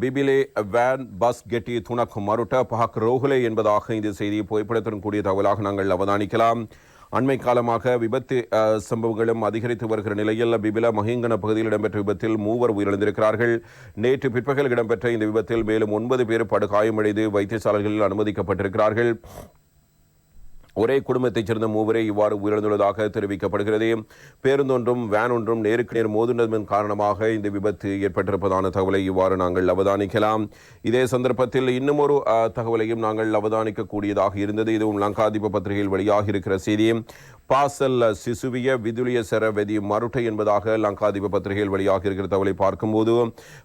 பிபிலே van bus கெட்டி துணக் மருட்ட பஹக் ரோஹுலே என்பதாக இந்த செய்தியை புகைப்படத்துடன் கூடிய தகவலாக நாங்கள் அவதானிக்கலாம். அண்மை காலமாக விபத்து சம்பவங்களும் அதிகரித்து வருகிற நிலையில் பிபில மஹிங்கன பகுதியில் இடம்பெற்ற விபத்தில் மூவர் உயிரிழந்திருக்கிறார்கள். நேற்று பிற்பகல் இடம்பெற்ற இந்த விபத்தில் மேலும் ஒன்பது பேர் படுகாயமடைந்து வைத்தியசாலைகளில் அனுமதிக்கப்பட்டிருக்கிறார்கள். ஒரே குடும்பத்தைச் சேர்ந்த மூவரே இவ்வாறு உயிரிழந்துள்ளதாக தெரிவிக்கப்படுகிறது. பேருந்தொன்றும் வேன் ஒன்றும் நேருக்கு நேர் மோதுனதன் காரணமாக இந்த விபத்து ஏற்பட்டிருப்பதான தகவலை இவ்வாறு நாங்கள் அவதானிக்கலாம். இதே சந்தர்ப்பத்தில் இன்னும் ஒரு தகவலையும் நாங்கள் அவதானிக்கக்கூடியதாக இருந்தது. இதுவும் லங்காதீப பத்திரிகையில் வெளியாக இருக்கிற செய்தி. பாசல் சிசுவிய விதுலிய செர வெதி மருட்டை என்பதாக லங்காதீப பத்திரிகையில் வெளியாக இருக்கிற தகவலை பார்க்கும்போது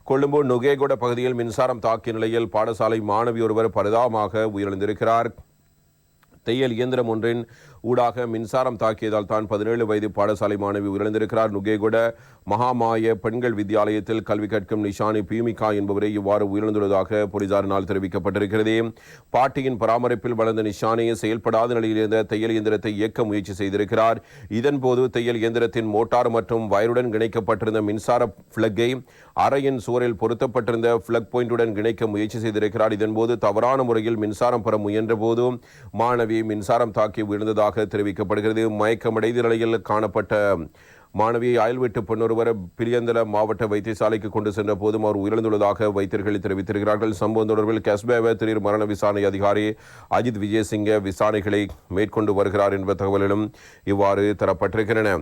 கொழும்பு நுகேகொட பகுதியில் மின்சாரம் தாக்கிய நிலையில் பாடசாலை மாணவி ஒருவர் பரிதாபமாக உயிரிழந்திருக்கிறார். தையல் இயந்திரம் ஒன்றின் ஊடாக மின்சாரம் தாக்கியதால் தான் பதினேழு வயது பாடசாலை மாணவி உயிரிழந்திருக்கிறார். நுகேகுட மகாமாய பெண்கள் வித்தியாலயத்தில் கல்வி கற்கும் நிஷானி பியூமிகா என்பவரை இவ்வாறு உயிரிழந்துள்ளதாக போலீசாரினால் தெரிவிக்கப்பட்டிருக்கிறது. பாட்டியின் பராமரிப்பில் வளர்ந்த நிஷானி செயல்படாத நிலையில் இருந்த தையல் இயந்திரத்தை இயக்க முயற்சி செய்திருக்கிறார். இதன்போது தையல் இயந்திரத்தின் மோட்டார் மற்றும் வயருடன் இணைக்கப்பட்டிருந்த மின்சார பிளக்கை அறையின் சுவரில் பொருத்தப்பட்டிருந்த பிளக் பாயிண்டுடன் இணைக்க முயற்சி செய்திருக்கிறார். இதன்போது தவறான முறையில் மின்சாரம் பெற முயன்ற போது மாணவி மின்சாரம் தாக்கி விழுந்ததாக தெரிவிக்கப்படுகிறது. மயக்கமடைந்த நிலையில் காணப்பட்ட மாணவியை அயல் பெண்ணொருவர் பிரியந்தல மாவட்ட வைத்தியசாலைக்கு கொண்டு சென்ற போதும் அவர் உயிரிழந்துள்ளதாக வைத்தியர்கள் தெரிவித்திருக்கிறார்கள். சம்பவம் தொடர்பில் கஸ்பேவ திடீர் மரண விசாரணை அதிகாரி அஜித் விஜயசிங்க விசாரணைகளை மேற்கொண்டு வருகிறார் என்ற தகவல்களும் இவ்வாறு தரப்பட்டிருக்கின்றன.